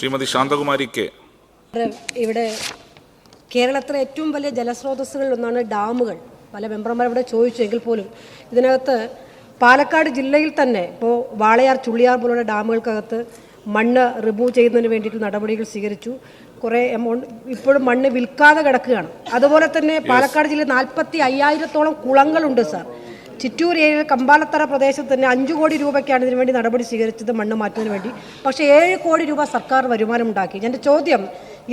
Shrimati Shanthakumari K. ഇവിടെ കേരളത്തിലെ ഏറ്റവും വലിയ ജലസ്രോതസ്സുകളിൽ ഒന്നാണ് ഡാമുകൾ. പല മെമ്പർമാർ ഇവിടെ ചോദിച്ചു എങ്കിൽ പോലും ഇതിനകത്ത് പാലക്കാട് ജില്ലയിൽ തന്നെ ഇപ്പോൾ വാളയാർ ചുള്ളിയാർ പോലുള്ള ഡാമുകൾക്കകത്ത് മണ്ണ് റിമൂവ് ചെയ്യുന്നതിന് വേണ്ടിയിട്ട് നടപടികൾ സ്വീകരിച്ചു. കുറേ എമൗണ്ട് ഇപ്പോഴും മണ്ണ് വിൽക്കാതെ കിടക്കുകയാണ്. അതുപോലെ തന്നെ പാലക്കാട് ജില്ലയിൽ നാൽപ്പത്തി അയ്യായിരത്തോളം കുളങ്ങളുണ്ട് സാർ. ചിറ്റൂർ ഏരിയ കമ്പാലത്തറ പ്രദേശത്ത് തന്നെ അഞ്ചു കോടി രൂപയ്ക്കാണ് ഇതിനു വേണ്ടി നടപടി സ്വീകരിച്ചത് മണ്ണ് മാറ്റുന്നതിന് വേണ്ടി. പക്ഷേ ഏഴ് കോടി രൂപ സർക്കാർ വരുമാനം ഉണ്ടാക്കി എന്റെ ചോദ്യം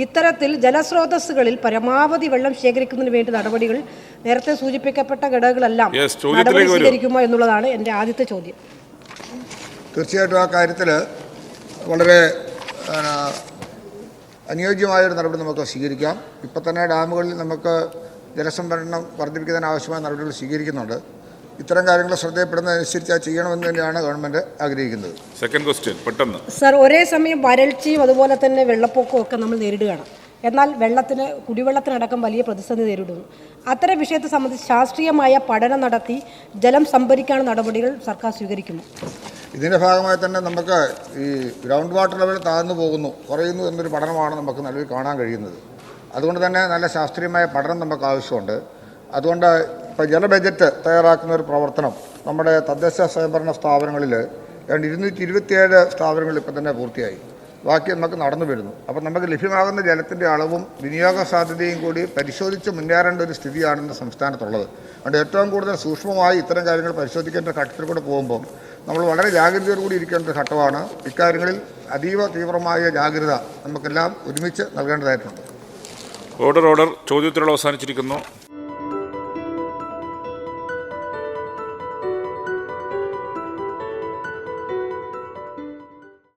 ഇത്തരത്തിൽ ജലസ്രോതസ്സുകളിൽ പരമാവധി വെള്ളം ശേഖരിക്കുന്നതിന് വേണ്ടി നടപടികൾ നേരത്തെ സൂചിപ്പിക്കപ്പെട്ട ഘടകങ്ങളെല്ലാം നടപടി. സ്വീകരിക്കുമോ എന്നുള്ളതാണ് എന്റെ ആദ്യത്തെ ചോദ്യം. തീർച്ചയായിട്ടും ആ കാര്യത്തിൽ വളരെ അനുയോജ്യമായൊരു നടപടി നമുക്ക് സ്വീകരിക്കാം. ഇപ്പം തന്നെ ഡാമുകളിൽ നമുക്ക് ജലസംഭരണം വർദ്ധിപ്പിക്കുന്നതിന് ആവശ്യമായ നടപടികൾ സ്വീകരിക്കുന്നുണ്ട്. ഇത്തരം കാര്യങ്ങൾ ശ്രദ്ധയപ്പെടുന്നതനുസരിച്ച് ആ ചെയ്യണമെന്ന് തന്നെയാണ് ഗവൺമെന്റ് ആഗ്രഹിക്കുന്നത്. സെക്കൻഡ് ക്വസ്റ്റ്യൻ പെട്ടെന്ന്. സർ ഒരേ സമയം വരൾച്ചയും അതുപോലെ തന്നെ വെള്ളപ്പൊക്കവും ഒക്കെ നമ്മൾ നേരിടുകയാണ്. എന്നാൽ വെള്ളത്തിന് കുടിവെള്ളത്തിനടക്കം വലിയ പ്രതിസന്ധി നേരിടുന്നു. അത്തരം വിഷയത്തെ സംബന്ധിച്ച് ശാസ്ത്രീയമായ പഠനം നടത്തി ജലം സംഭരിക്കാനുള്ള നടപടികൾ സർക്കാർ സ്വീകരിക്കുന്നു. ഇതിന്റെ ഭാഗമായി തന്നെ നമുക്ക് ഈ ഗ്രൗണ്ട് വാട്ടർ ലെവൽ താഴ്ന്നു പോകുന്നു കുറയുന്നു എന്നൊരു പഠനമാണ് നമുക്ക് നിലവിൽ കാണാൻ കഴിയുന്നത്. അതുകൊണ്ട് തന്നെ നല്ല ശാസ്ത്രീയമായ പഠനം നമുക്ക് ആവശ്യമുണ്ട്. അതുകൊണ്ട് ഇപ്പോൾ ജല ബജറ്റ് തയ്യാറാക്കുന്ന ഒരു പ്രവർത്തനം നമ്മുടെ തദ്ദേശ സ്വയംഭരണ സ്ഥാപനങ്ങളിൽ ഏതാണ്ട് ഇരുന്നൂറ്റി ഇരുപത്തിയേഴ് സ്ഥാപനങ്ങൾ ഇപ്പം തന്നെ പൂർത്തിയായി. ബാക്കി നമുക്ക് നടന്നു വരുന്നു. അപ്പം നമുക്ക് ലഭ്യമാകുന്ന ജലത്തിന്റെ അളവും വിനിയോഗ സാധ്യതയും കൂടി പരിശോധിച്ച് മുന്നേറേണ്ട ഒരു സ്ഥിതിയാണ് ഇന്ന് സംസ്ഥാനത്തുള്ളത്. അതുകൊണ്ട് ഏറ്റവും കൂടുതൽ സൂക്ഷ്മമായി ഇത്തരം കാര്യങ്ങൾ പരിശോധിക്കേണ്ട ഘട്ടത്തിൽ കൂടെ പോകുമ്പോൾ നമ്മൾ വളരെ ജാഗ്രതയോടുകൂടി ഇരിക്കേണ്ട ഒരു ഘട്ടമാണ്. ഇക്കാര്യങ്ങളിൽ അതീവ തീവ്രമായ ജാഗ്രത നമുക്കെല്ലാം ഒരുമിച്ച് നൽകേണ്ടതായിട്ടുണ്ട്. Order order ചോദ്യോത്തരവ് അവസാനിച്ചിരിക്കുന്നു.